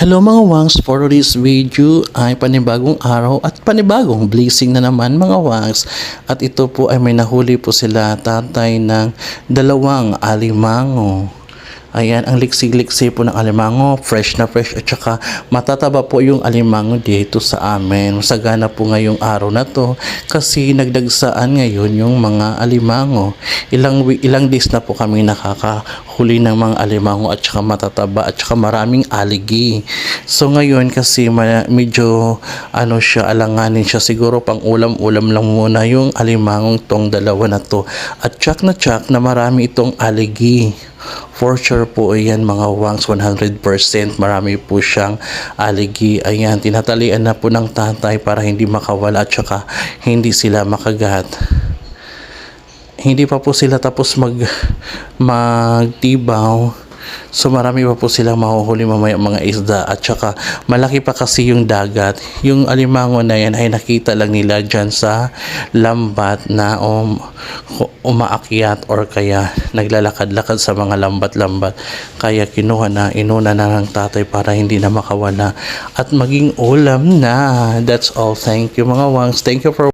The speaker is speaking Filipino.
Hello mga wangs, for this video ay panibagong araw at panibagong blessing na naman mga wangs. At ito po ay may nahuli po sila tatay ng dalawang alimango. Ayan, ang liksi-liksi po ng alimango, fresh na fresh at saka matataba po yung alimango dito sa amin. Masagana po ngayong araw na to kasi nagdagsaan ngayon yung mga alimango. Ilang, ilang days na po kami nakakahuli ng mga alimango at saka matataba at saka maraming aligi. So ngayon kasi medyo ano siya, alanganin siya siguro pang ulam-ulam lang muna yung alimangong tong dalawa na to. At tsak na tsak na marami itong aligi. For sure po ayan mga wangs 100% marami po siyang aligi. Ayan, tinatalian na po ng tatay para hindi makawala at saka hindi sila makagat hindi pa po sila tapos mag magtibaw. So marami pa po silang mahuhuli mamaya mga isda at saka malaki pa kasi yung dagat. Yung alimango na yan ay nakita lang nila dyan sa lambat na um, umaakyat or kaya naglalakad-lakad sa mga lambat-lambat. Kaya kinuha na, inuna na ng tatay para hindi na makawala at maging ulam na. That's all. Thank you mga wangs. Thank you for